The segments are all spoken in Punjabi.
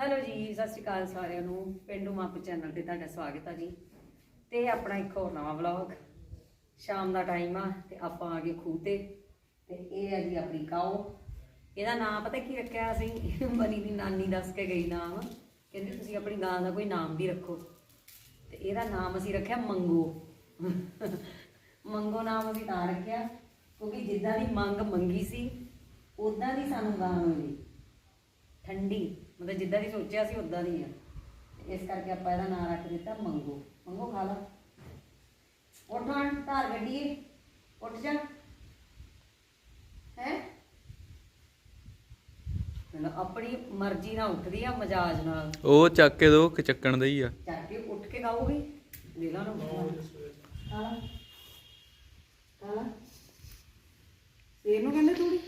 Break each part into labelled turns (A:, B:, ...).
A: ਹੈਲੋ ਜੀ, ਸਤਿ ਸ਼੍ਰੀ ਅਕਾਲ ਸਾਰਿਆਂ ਨੂੰ। ਪਿੰਡੂ ਮਾਪ ਚੈਨਲ ਤੇ ਤੁਹਾਡਾ ਸਵਾਗਤ ਹੈ ਜੀ। ਤੇ ਆਪਣਾ ਇੱਕ ਹੋਰ ਨਵਾਂ ਵਲੌਗ। ਸ਼ਾਮ ਦਾ ਟਾਈਮ ਆ ਤੇ ਆਪਾਂ ਆ ਗਏ ਖੂਹ ਤੇ। ਤੇ ਇਹ ਆ ਜੀ ਆਪਣੀ ਕਾਓ। ਇਹਦਾ ਨਾਮ ਪਤਾ ਕੀ ਰੱਖਿਆ ਅਸੀਂ ਬਣੀ ਦੀ ਨਾਨੀ ਦੱਸ ਕੇ ਗਈ ਨਾਮ। ਕਹਿੰਦੇ ਤੁਸੀਂ ਆਪਣੀ ਗਾਂ ਦਾ ਕੋਈ ਨਾਮ ਵੀ ਰੱਖੋ। ਤੇ ਇਹਦਾ ਨਾਮ ਅਸੀਂ ਰੱਖਿਆ ਮੰਗੋ। ਮੰਗੋ ਨਾਮ ਅਸੀਂ ਤਾਂ ਰੱਖਿਆ, ਕਿਉਂਕਿ ਜਿੱਦਾਂ ਦੀ ਮੰਗ ਮੰਗੀ ਸੀ ਉਦਾਂ ਦੀ ਸਾਨੂੰ ਗਾਂ ਮਿਲੀ। ਠੰਡੀ। ਮਤਲਬ ਜਿੱਦਾਂ ਦੀ ਸੋਚਿਆ ਸੀ ਉਦਾਂ ਦੀ ਆ। ਇਸ ਕਰਕੇ ਆਪਾਂ ਇਹਦਾ ਨਾਮ ਰੱਖ ਦਿੱਤਾ ਮੰਗੋ। ਮੰਗੋ ਖਾ ਲਾ ਉੱਠ ਹਣ ਧਾਰ ਗੱਡੀਏ। ਉੱਠ ਜਾ। ਹੈ? ਮਤਲਬ ਆਪਣੀ ਮਰਜ਼ੀ ਨਾਲ ਉੱਠਦੀ ਆ ਮਜਾਜ ਨਾਲ।
B: ਉਹ ਚੱਕ ਕੇ ਦੋ ਕਿ ਚੱਕਣ ਦਾ ਹੀ ਆ।
A: ਚੱਕ ਕੇ ਉੱਠ ਕੇ ਖਾਓਗੇ ਲੈ ਲਾ ਨਾ ਖਾ ਲਾ। ਖਾ ਲਾ। ਸੇਰ ਨੂੰ ਕਹਿੰਦੇ ਤੂੜੀ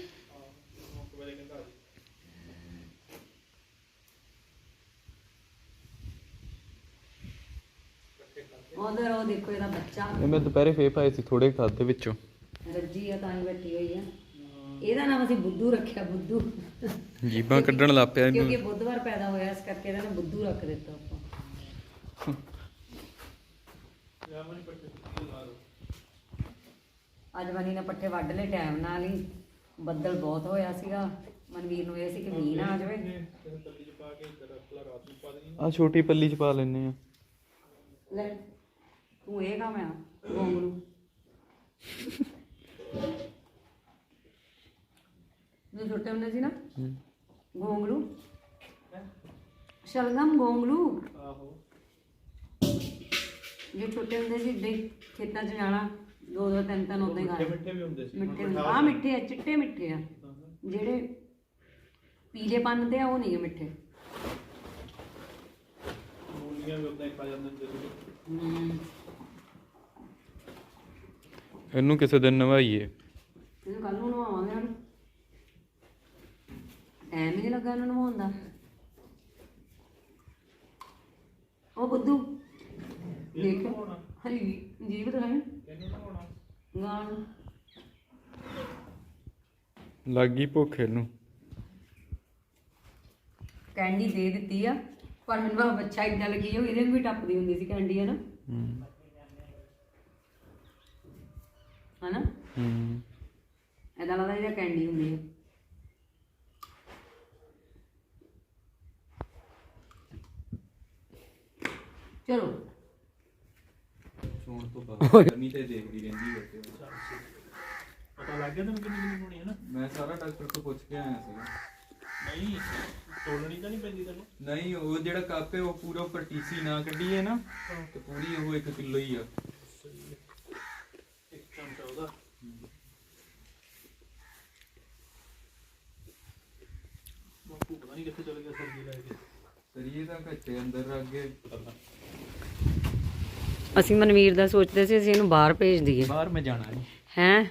A: ਉਧਰ ਉਹ ਦੇਖੋ ਇਹਦਾ ਬੱਚਾ।
B: ਇਹ ਮੈਂ ਦੁਪਹਿਰੇ ਫੇਰ ਪਾਏ ਸੀ ਥੋੜੇ ਖਾਦੇ ਵਿੱਚੋਂ।
A: ਰੱਜੀ ਆ ਤਾਂ ਹੀ ਬੈਠੀ ਹੋਈ ਆ। ਇਹਦਾ ਨਾਮ ਅਸੀਂ ਬੁੱਧੂ ਰੱਖਿਆ ਬੁੱਧੂ।
B: ਜੀਬਾਂ ਕੱਢਣ ਲੱਗ ਪਿਆ
A: ਕਿਉਂਕਿ
B: ਇਹਨੂੰ
A: ਬੁੱਧਵਾਰ ਪੈਦਾ ਹੋਇਆ ਇਸ ਕਰਕੇ ਇਹਦਾ ਨਾਮ ਬੁੱਧੂ ਰੱਖ ਦਿੱਤਾ ਆਪਾਂ। ਅੱਜ ਮਨੀ ਨੇ ਪੱਠੇ ਵੱਢ ਲਏ ਟਾਈਮ ਨਾਲ ਹੀ। ਬੱਦਲ ਬਹੁਤ ਹੋਇਆ ਸੀਗਾ। ਮਨਵੀਰ ਨੂੰ ਇਹ ਸੀ ਕਿ ਮੀਂਹ ਨਾ ਆ ਜਾਵੇ।
B: ਆ ਛੋਟੀ ਪੱਲੀ ਚ ਪਾ ਲੈਨੇ ਆ।
A: ਲੈ ਤੂੰ ਇਹ ਕੰਮ ਆ ਗੋਂਗਲੂ ਜੋ ਛੋਟੇ ਹੁੰਦੇ ਸੀ ਨਾ। ਗੋਂਗਲੂ। ਸ਼ਲਗਮ ਗੋਂਗਲੂ। ਜੇ ਛੋਟੇ ਹੁੰਦੇ ਸੀ ਦੇ ਖੇਤਾਂ 'ਚ ਜਾਣਾ ਦੋ ਦੋ ਤਿੰਨ ਤਿੰਨ ਉਦਾਂ ਹੀ ਗਾਣੇ ਮਿੱਠੇ ਵੀ ਹੁੰਦੇ ਸੀ। ਮਿੱਠੇ ਆ ਮਿੱਠੇ ਆ ਚਿੱਟੇ ਮਿੱਠੇ ਆ। ਜਿਹੜੇ ਪੀਲੇ ਪੰਨ ਆ ਉਹ ਨਹੀਂ ਆ ਮਿੱਠੇ। ਹਮ,
B: ਇਹਨੂੰ ਕਿਸੇ ਦਿਨ ਨਵਾਈਏ।
A: ਇਹਨੂੰ ਕੱਲ ਨੂੰ ਨਵਾਵਾਂਗੇ ਹੁਣ ਟਾਈਮ ਹੀ ਨਹੀਂ ਲੱਗਾ ਇਹਨੂੰ ਨਵਾਉਣ ਦਾ। ਉਹ ਬੁੱਧੂ ਦੇਖ। ਹਰੀ ਜੀਵ ਤਾਂ ਹੈ ਗਾਣ।
B: ਲੱਗ ਗਈ ਭੁੱਖ ਇਹਨੂੰ।
A: ਕੈਂਡੀ ਦੇ ਦਿੱਤੀ ਆ। ਪਰ ਮੈਨੂੰ ਆ ਬੱਚਾ ਇੱਦਾਂ ਲੱਗੀ ਹੋ ਇਹਦੇ ਨੂੰ ਵੀ ਟੱਪਦੀ ਹੁੰਦੀ ਸੀ ਕੈਂਡੀ ਹੈ ਨਾ
B: ਹੂੰ।
A: ਹਨਾ?
B: ਹੂੰ।
A: ਲੱਗਦਾ ਜਿਵੇਂ ਕੈਂਡੀ ਹੁੰਦੀ ਹੈ ਚਲੋ।
B: ਸੌਣ ਤੋਂ ਬਾਅਦ ਗਰਮੀ ਤੇ ਦੇਖਦੀ ਰਹਿੰਦੀ ਹੈ
C: ਪਤਾ ਲੱਗ ਗਿਆ ਤੈਨੂੰ ਕਿੰਨੀ ਕਿੰਨੀ ਹੋਣੀ ਹੈ ਨਾ?
B: ਮੈਂ ਸਾਰਾ ਡਾਕਟਰ ਤੋਂ ਪੁੱਛ ਕੇ ਆਇਆ ਸੀਗਾ।
C: ਨਹੀਂ ਤੋਲਣੀ ਤਾਂ ਨਹੀਂ ਪੈਂਦੀ ਤੈਨੂੰ?
B: ਨਹੀਂ ਉਹ ਜਿਹੜਾ ਕੱਪ ਹੈ ਉਹ ਪੂਰਾ ਉੱਪਰ ਟੀਸੀ ਨਾ ਕੱਢੀਏ ਨਾ ਤੇ ਪੂਰੀ ਉਹ 1 ਕਿਲੋ ਹੀ ਆ।
C: ਇੱਕ ਚਮਚਾ ਉਹਦਾ। ਬਾਪੂ ਪਤਾ ਨਹੀਂ ਕਿੱਥੇ ਚਲ ਗਿਆ ਸਬਜ਼ੀ ਲੈ ਕੇ।
B: ਸਰੀਏ ਤਾਂ ਘੱਟੇ ਅੰਦਰ ਰੱਖ ਗਏ
A: ਅਸੀਂ ਮਨਵੀਰ ਦਾ ਸੋਚਦੇ ਸੀ ਅਸੀਂ ਇਹਨੂੰ ਬਾਹਰ ਭੇਜ ਦਈਏ।
B: ਬਾਹਰ ਮੈਂ ਜਾਣਾ ਨਹੀਂ
A: ਹੈਂ?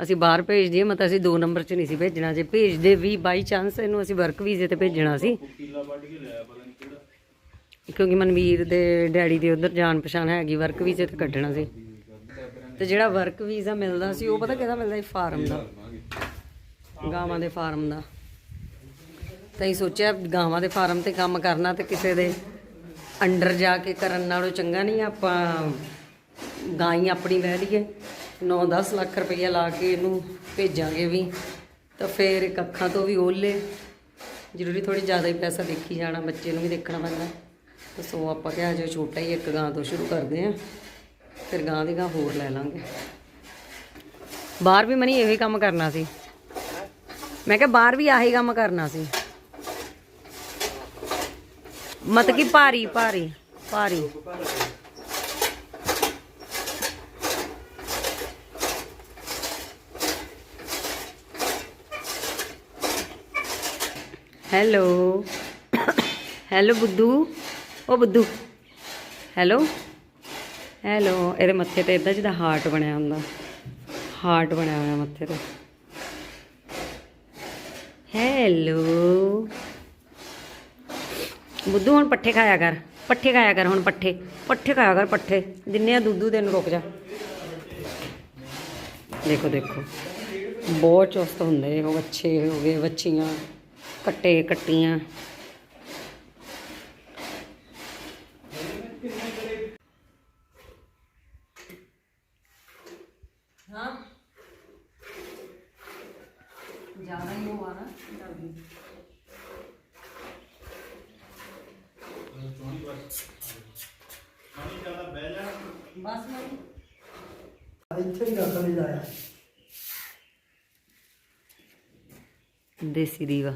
A: ਅਸੀਂ ਬਾਹਰ ਭੇਜ ਦਈਏ ਮਤਲਬ ਅਸੀਂ ਦੋ ਨੰਬਰ 'ਚ ਨਹੀਂ ਸੀ ਭੇਜਣਾ। ਜੇ ਭੇਜਦੇ ਵੀ ਬਾਈ ਚਾਂਸ ਇਹਨੂੰ ਅਸੀਂ ਵਰਕ ਵੀਜ਼ੇ ਤੇ ਭੇਜਣਾ ਸੀ। ਕਿਉਂਕਿ ਮਨਵੀਰ ਦੇ ਡੈਡੀ ਦੇ ਉਧਰ ਜਾਣ ਪਛਾਣ ਹੈਗੀ ਵਰਕ ਵੀਜ਼ੇ ਤੇ ਕੱਢਣਾ ਸੀ। ਤੇ ਜਿਹੜਾ ਵਰਕ ਵੀਜ਼ਾ ਮਿਲਦਾ ਸੀ, ਉਹ ਪਤਾ ਕਿਹਦਾ ਮਿਲਦਾ ਸੀ? ਫਾਰਮ ਦਾ। ਗਾਵਾਂ ਦੇ ਫਾਰਮ ਦਾ। ਤਾਂ ਹੀ ਸੋਚਿਆ ਗਾਵਾਂ ਦੇ ਫਾਰਮ ਤੇ ਕੰਮ ਕਰਨਾ ਤੇ ਕਿਸੇ ਦੇ ਅੰਡਰ ਜਾ ਕੇ ਕਰਨ ਨਾਲੋਂ ਚੰਗਾ ਨਹੀਂ, ਆਪਾਂ ਗਾਂ ਆਪਣੀ ਲੈ ਲਈਏ। 9-10 ਲੱਖ ਰੁਪਈਆ ਲਾ ਕੇ ਇਹਨੂੰ ਭੇਜਾਂਗੇ ਵੀ। ਤਾਂ ਫਿਰ ਇੱਕ ਅੱਖਾਂ ਤੋਂ ਵੀ ਓਲੇ ਜ਼ਰੂਰੀ ਥੋੜੀ ਜ਼ਿਆਦਾ ਹੀ ਪੈਸਾ ਦੇਖੀ ਜਾਣਾ, ਬੱਚੇ ਨੂੰ ਵੀ ਦੇਖਣਾ ਪੈਂਦਾ। ਤਾਂ ਸੋ ਆਪਾਂ ਕਿਹਾ ਜੋ ਛੋਟਾ ਹੀ ਇੱਕ ਗਾਂ ਤੋਂ ਸ਼ੁਰੂ ਕਰਦੇ ਆਂ, ਫਿਰ ਗਾਂ ਦੀ ਗਾਂ ਹੋਰ ਲੈ ਲਾਂਗੇ। ਬਾਹਰ ਵੀ ਮਨੀ ਇਹੋ ਹੀ ਕੰਮ ਕਰਨਾ ਸੀ। ਮੈਂ ਕਿਹਾ ਬਾਹਰ ਵੀ ਆਹੀ ਕੰਮ ਕਰਨਾ ਸੀ। ਮਤ ਕੀ ਭਾਰੀ ਭਾਰੀ ਭਾਰੀ। ਹੈਲੋ ਹੈਲੋ ਬੁੱਧੂ ਉਹ ਬੁੱਧੂ ਹੈਲੋ ਹੈਲੋ ਇਹਦੇ ਮੱਥੇ ਤੇ ਇਦਾਂ ਜਿੱਦਾਂ ਹਾਰਟ ਬਣਿਆ ਹੁੰਦਾ। ਹਾਰਟ ਬਣਿਆ ਹੋਇਆ ਮੱਥੇ ਤੇ। ਹੈਲੋ ਬੁੱਧੂ ਹੁਣ ਪੱਠੇ ਖਾਇਆ ਕਰ। ਪੱਠੇ ਖਾਇਆ ਕਰ ਹੁਣ ਪੱਠੇ। ਪੱਠੇ ਖਾਇਆ ਕਰ ਪੱਠੇ। ਦਿੰਨੇ ਆ ਦੁੱਧੂ ਤੈਨੂੰ ਰੁਕ ਜਾ। ਦੇਖੋ ਦੇਖੋ। ਬਹੁਤ ਚੁਸਤ ਹੁੰਦੇ ਉਹ ਬੱਚੇ ਹੋ ਗਏ ਬੱਚੀਆਂ
D: कट्टे कट्टियाँ।
A: देसी दीवा।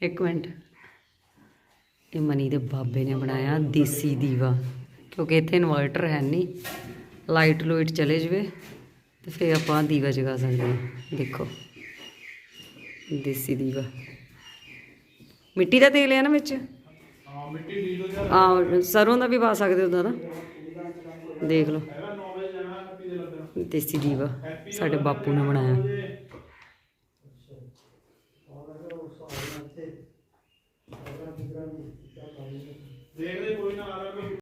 A: ਇੱਕ ਮਿੰਟ। ਇਹ ਮਨੀ ਦੇ ਬਾਬੇ ਨੇ ਬਣਾਇਆ ਦੇਸੀ ਦੀਵਾ ਕਿਉਂਕਿ ਇੱਥੇ ਇਨਵਰਟਰ ਹੈ ਨਹੀਂ। ਲਾਈਟ ਲੂਇਟ ਚਲੇ ਜਵੇ ਤੇ ਫੇਰ ਆਪਾਂ ਦੀਵਾ ਜਗਾ ਸਕਦੇ ਹਾਂ। ਦੇਖੋ ਦੇਸੀ ਦੀਵਾ। ਮਿੱਟੀ ਦਾ ਤੇਲ ਹੈ ਨਾ ਵਿੱਚ?
C: ਹਾਂ ਮਿੱਟੀ ਲੋ
A: ਆ ਸਰੋਂ ਦਾ ਵੀ ਪਾ ਸਕਦੇ ਉਹਦਾ ਨਾ ਦੇਖ ਲਓ।
C: ਹੈਗਾ 9 ਵਜੇ ਜਾਣਾ ਹੈਪੀ ਦੇ ਲੱਗਣਾ
A: ਦੇਸੀ ਦੀਵਾ ਸਾਡੇ ਬਾਪੂ ਨੇ ਬਣਾਇਆ।